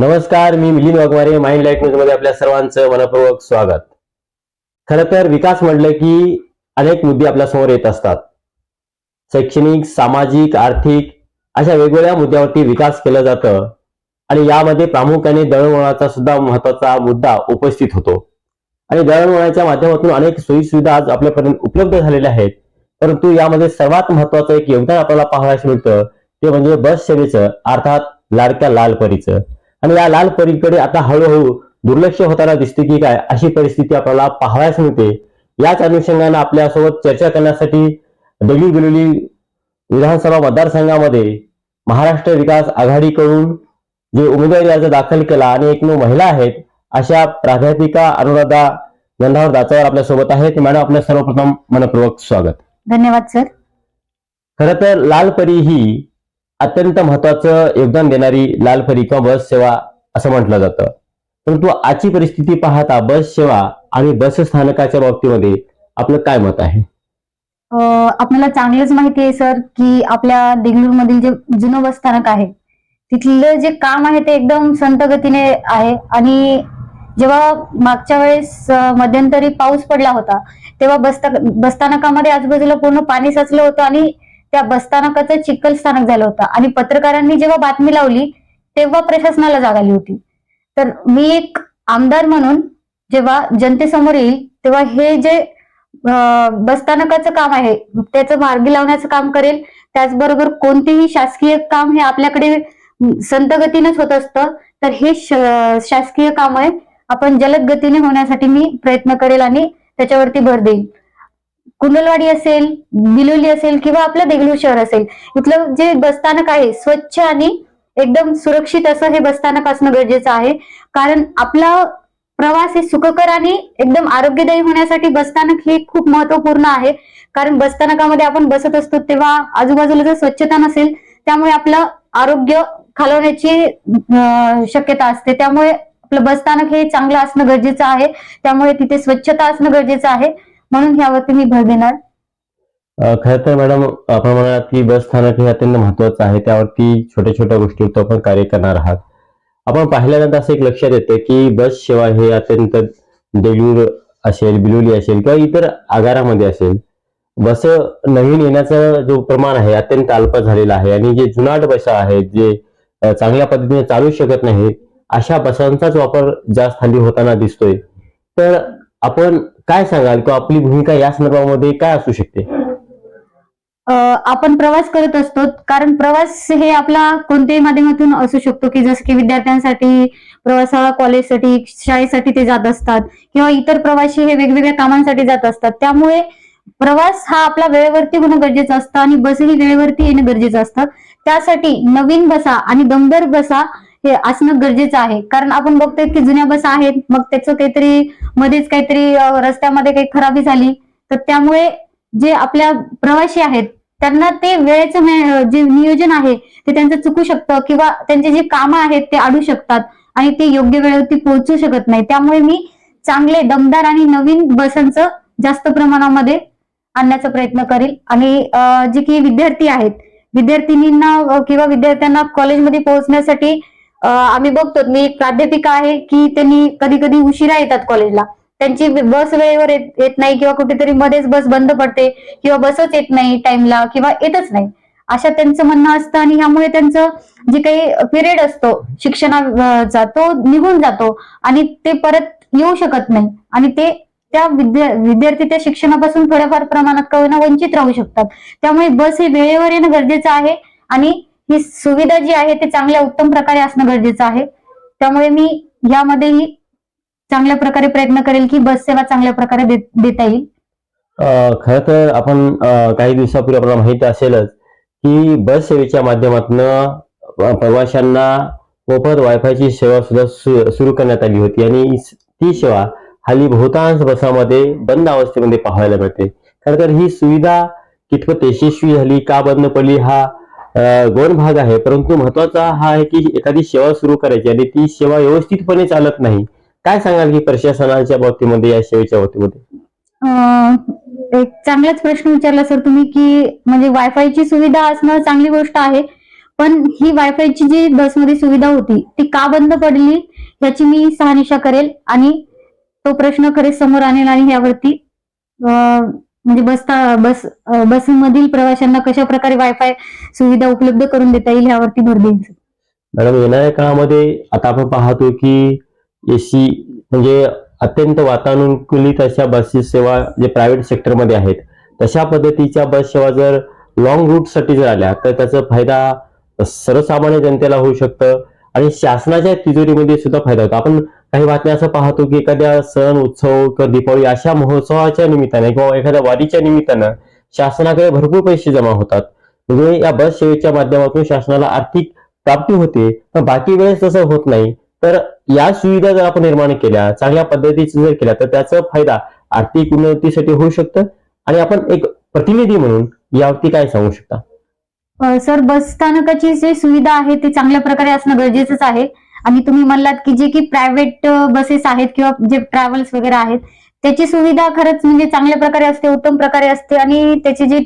नमस्कार मी Milind Waghmare. Mind light न्यूजमध्ये आपल्या सर्वांचं मनपूर्वक स्वागत. खर तर विकास म्हटलं की अनेक मुद्दे आपल्यासमोर येत असतात. शैक्षणिक सामाजिक आर्थिक अशा वेगवेगळ्या मुद्द्यावरती विकास केलं जातं आणि यामध्ये प्रामुख्याने दळणवळणाचा सुद्धा महत्त्वाचा मुद्दा उपस्थित होतो. आणि दळणवळणाच्या माध्यमातून अनेक सोयी सुविधा आज आपल्यापर्यंत उपलब्ध झालेल्या आहेत. परंतु यामध्ये सर्वात महत्वाचं एक योगदान आपल्याला पाहायला मिळतं ते म्हणजे बस सेवेचं अर्थात लाडक्या लाल परीचं. आणि या लाल परीकडे आता हळूहळू दुर्लक्ष होताना दिसते की काय अशी परिस्थिती आपल्याला पाहावयास मिळते. याच अनुषंगाने आपल्यासोबत चर्चा करण्यासाठी दगडी बिलोली विधानसभा मतदारसंघामध्ये महाराष्ट्र विकास आघाडीकडून जे उमेदवारी अर्ज दाखल केला आणि एकमेव महिला आहेत अशा प्राध्यापिका अनुराधा गंधावर दाचावर आपल्यासोबत आहेत. मॅडम आपलं सर्वप्रथम मनपूर्वक स्वागत. धन्यवाद सर. खर तर लाल परी ही अत्यंत महत्वाचं योगदान देणारी लाल फरी किंवा बस सेवा असं म्हटलं जातं. परंतु आजची परिस्थिती पाहता बस सेवा आणि बस स्थानकाच्या बाबतीमध्ये आपलं काय मत आहे? आपल्याला चांगलंच माहिती आहे सर की आपल्या देगलूर मधील जे जुनं बस स्थानक आहे तिथलं जे काम आहे ते एकदम संत गतीने आहे. आणि जेव्हा मागच्या वेळेस मध्यंतरी पाऊस पडला होता तेव्हा बस्ता बसस्थानकामध्ये आजूबाजूला पूर्ण पाणी साचलं होतं आणि त्या बसस्थानकाचं चिखल स्थानक झालं होतं. आणि पत्रकारांनी जेव्हा बातमी लावली तेव्हा प्रशासनाला जाग आली होती. तर मी एक आमदार म्हणून जेव्हा जनतेसमोर येईल तेव्हा हे जे बसस्थानकाचं काम आहे त्याचं मार्गी लावण्याचं काम करेल. त्याचबरोबर कोणतेही शासकीय काम हे आपल्याकडे संत गतीनेच होत असतं. तर हे शासकीय काम आहे. आपण जलद गतीने होण्यासाठी मी प्रयत्न करेल आणि त्याच्यावरती भर देईल कुंडलवाडी असेल बिलोली असेल किंवा आपलं देगलूर शहर असेल इथलं जे बसस्थानक आहे स्वच्छ आणि एकदम सुरक्षित असं हे बसस्थानक असणं गरजेचं आहे. कारण आपला प्रवास हे सुखकर आणि एकदम आरोग्यदायी होण्यासाठी बसस्थानक हे खूप महत्त्वपूर्ण आहे. कारण बसस्थानकामध्ये आपण बसत असतो तेव्हा आजूबाजूला जर स्वच्छता नसेल त्यामुळे आपलं आरोग्य खालवण्याची शक्यता असते. त्यामुळे आपलं बसस्थानक हे चांगलं असणं गरजेचं आहे. त्यामुळे तिथे स्वच्छता असणं गरजेचं आहे. म्हणून यावरती मी भर देणार. खर तर मॅडम आपण म्हणालात की बस स्थानक हे अत्यंत महत्वाचं आहे. त्यावरती छोट्या छोट्या गोष्टीवर आपण कार्य करणार आहात. आपण पाहिल्यानंतर असं एक लक्षात येतं की बस सेवा हे अत्यंत देगलूर असेल बिलोली असेल किंवा इतर आगारामध्ये असेल. बस नवीन येण्याचं जो प्रमाण आहे अत्यंत अल्प झालेला आहे. आणि जे जुनाट बसा आहेत जे चांगल्या पद्धतीने चालू शकत नाहीत अशा बसांचाच वापर जास्त हल्ली होताना दिसतोय. तर आपण काय सांगाल? किंवा आपली भूमिका या संदर्भामध्ये काय असू शकते? अं, आपण प्रवास करत असतो. कारण प्रवास हे आपला कोणत्याही माध्यमातून असू शकतो की जसं की विद्यार्थ्यांसाठी प्रवासाला कॉलेजसाठी शाळेसाठी ते जात असतात किंवा इतर प्रवासी हे वेगवेगळ्या कामांसाठी जात असतात. त्यामुळे प्रवास हा आपला वेळेवरती होणं गरजेचं असतं आणि बसही वेळेवरती येणं गरजेचं असतं. त्यासाठी नवीन बसा आणि दमदार बसा हे असणं गरजेचं आहे. कारण आपण बघतोय की जुन्या बस आहेत मग त्याचं काहीतरी मध्येच काहीतरी रस्त्यामध्ये काही खराबी झाली तर त्यामुळे जे आपल्या प्रवासी आहेत त्यांना ते वेळेचं जे नियोजन आहे ते त्यांचं चुकू शकतं किंवा त्यांचे जे कामं आहेत ते अडू शकतात आणि ते योग्य वेळेवरती पोहोचू शकत नाही. त्यामुळे मी चांगले दमदार आणि नवीन बसांचं जास्त प्रमाणामध्ये आणण्याचा प्रयत्न करेल. आणि जे की विद्यार्थी आहेत विद्यार्थिनींना किंवा विद्यार्थ्यांना कॉलेजमध्ये पोहोचण्यासाठी आम्ही बघतो मी एक प्राध्यापिका आहे की त्यांनी कधी कधी उशिरा येतात कॉलेजला त्यांची बस वेळेवर येत येत नाही किंवा कुठेतरी मध्येच बस बंद पडते किंवा बसच येत नाही टाइमला किंवा येतच नाही. अशा त्यांचं म्हणणं असतं आणि ह्यामुळे त्यांचं जे काही पिरियड असतो शिक्षणाचा तो निघून जातो आणि ते परत येऊ शकत नाही. आणि ते त्या विद्या विद्यार्थी त्या शिक्षणापासून थोड्याफार प्रमाणात का वंचित राहू शकतात. त्यामुळे बस हे वेळेवर येणं गरजेचं आहे आणि ही सुविधा जी आहे ते चांगल्या उत्तम प्रकारे असणं गरजेचं आहे. त्यामुळे मी यामध्येही चांगल्या प्रकारे प्रयत्न करेल की बस सेवा चांगल्या प्रकारे देता येईल. खर तर आपण काही दिवसापूर्वी आपल्याला माहीत असेलच की बस सेवेच्या माध्यमातून प्रवाशांना मोफत वायफायची सेवा सुद्धा सु- सुरू करण्यात आली होती. आणि ती सेवा हल्ली बहुतांश बसामध्ये बंद अवस्थेमध्ये पाहायला मिळते. खर तर ही सुविधा कितपत यशस्वी झाली का बंद पडली हा गौण भाग आहे. परंतु महत्त्वाचा हा आहे की एखादी सेवा सुरू करायची आणि ती सेवा व्यवस्थितपणे चालत नाही काय सांगाल की प्रशासनाच्या बाबतीमध्ये या सेवेच्या बाबतीमध्ये? एक चांगलाच प्रश्न विचारला सर तुम्ही की म्हणजे वायफायची सुविधा असणं चांगली गोष्ट आहे पण ही वायफायची जी बसमध्ये सुविधा होती ती का बंद पडली याची मी सहानिशा करेल आणि तो प्रश्न खरेच समोर आणेल आणि यावरती म्हणजे बसता बस अं, बसमधील प्रवाशांना कशा प्रकारे वायफाय सुविधा उपलब्ध करून देता येईल यावरती भर देईल मॅडम येणाऱ्या काळामध्ये आता आपण पाहतो की एसी म्हणजे अत्यंत वातानुकूलित अशा बसेस सेवा जे प्रायव्हेट सेक्टरमध्ये आहेत तशा पद्धतीच्या बस सेवा जर लॉंग रूटसाठी जर आल्या तर त्याचा फायदा सर्वसामान्य जनतेला होऊ शकतं आणि शासनाच्या तिजोरीमध्ये सुद्धा फायदा होतो. आपण काही बातम्या असं पाहतो की एखाद्या सण उत्सव किंवा दीपावली अशा महोत्सवाच्या निमित्ताने किंवा एखाद्या वारीच्या निमित्तानं शासनाकडे भरपूर पैसे जमा होतात. म्हणजे या बस सेवेच्या माध्यमातून शासनाला आर्थिक प्राप्ती होते पण बाकी वेळेस तसं होत नाही. तर या सुविधा जर आपण निर्माण केल्या चांगल्या पद्धतीचे जर केल्या तर त्याचा फायदा आर्थिक उन्नतीसाठी होऊ शकतं. आणि आपण एक प्रतिनिधी म्हणून यावरती काय सांगू शकता? सर बस स्थानकाची जी सुविधा आहे ती चांगल्या प्रकारे असणं गरजेचंच आहे. आणि तुम्ही म्हणलात की जे की प्रायव्हेट बसेस आहेत किंवा जे ट्रॅव्हल्स वगैरे आहेत त्याची सुविधा खरंच म्हणजे चांगल्या प्रकारे असते उत्तम प्रकारे असते आणि त्याचे जे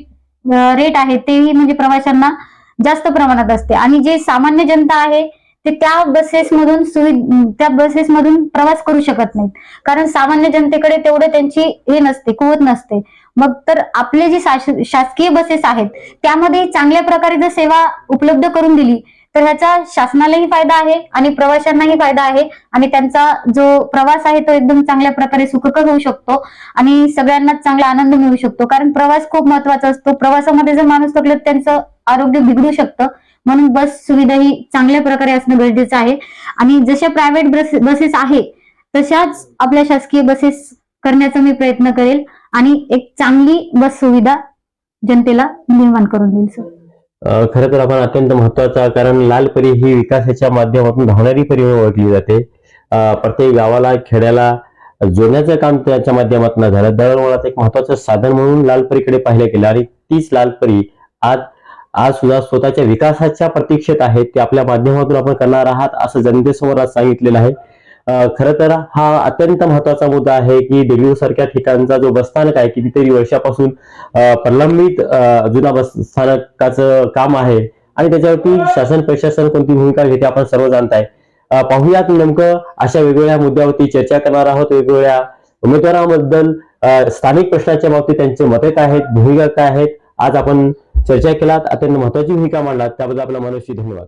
रेट आहे तेही म्हणजे प्रवाशांना जास्त प्रमाणात असते. आणि जे सामान्य जनता आहे ते त्या बसेसमधून सुविधा त्या बसेसमधून प्रवास करू शकत नाहीत. कारण सामान्य जनतेकडे तेवढं त्यांची हे नसते कुवत नसते. मग तर आपले जे शासकीय बसेस आहेत त्यामध्ये चांगल्या प्रकारे जर सेवा उपलब्ध करून दिली तर ह्याचा शासनालाही फायदा आहे आणि प्रवाशांनाही फायदा आहे. आणि त्यांचा जो प्रवास आहे तो एकदम चांगल्या प्रकारे सुखकर होऊ शकतो आणि सगळ्यांनाच चांगला आनंद मिळू शकतो. कारण प्रवास खूप महत्त्वाचा असतो. प्रवासामध्ये जर माणूस थकलं तर त्यांचं आरोग्य बिघडू शकतं. म्हणून बस सुविधा ही चांगल्या प्रकारे असणं गरजेचं आहे. आणि जशा प्रायव्हेट बस बसेस आहे तशाच आपल्या शासकीय बसेस करण्याचा मी प्रयत्न करेल. आणि एक चांगली बस सुविधा जनतेला निर्माण करून देईल सर खरं तर आपण अत्यंत महत्त्वाचा कारण लाल परी ही विकासाच्या माध्यमातून धावणारी परी ओळखली जाते. प्रत्येक गावाला खेड्याला जोडण्याचं काम त्याच्या माध्यमातून झालं. दळणवळाचं एक महत्वाचं साधन म्हणून लालपरीकडे पाहिलं गेलं आणि तीच लालपरी आज आज सुद्धा स्वतःच्या विकासाच्या प्रतीक्षेत आहेत ते आपल्या माध्यमातून आपण करणार आहात असं जनतेसमोर आज सांगितलेलं आहे. खरं तर हा अत्यंत महत्त्वाचा मुद्दा आहे की देगलूर सारख्या ठिकाणचा जो बसस्थानक आहे कितीतरी वर्षापासून प्रलंबित जुना बस स्थानकाचं काम आहे. आणि त्याच्यावरती शासन प्रशासन कोणती भूमिका घेते आपण सर्व जाणताय. पाहूयात नेमकं अशा वेगवेगळ्या मुद्द्यावरती चर्चा करणार आहोत. वेगवेगळ्या उमेदवारांबद्दल स्थानिक प्रश्नाच्या बाबतीत त्यांचे मते काय आहेत भूमिका काय आहेत आज आपण चर्चा केलात. अत्यंत महत्वाची भूमिका मांडलात. त्याबद्दल आपल्या मनोशी धन्यवाद.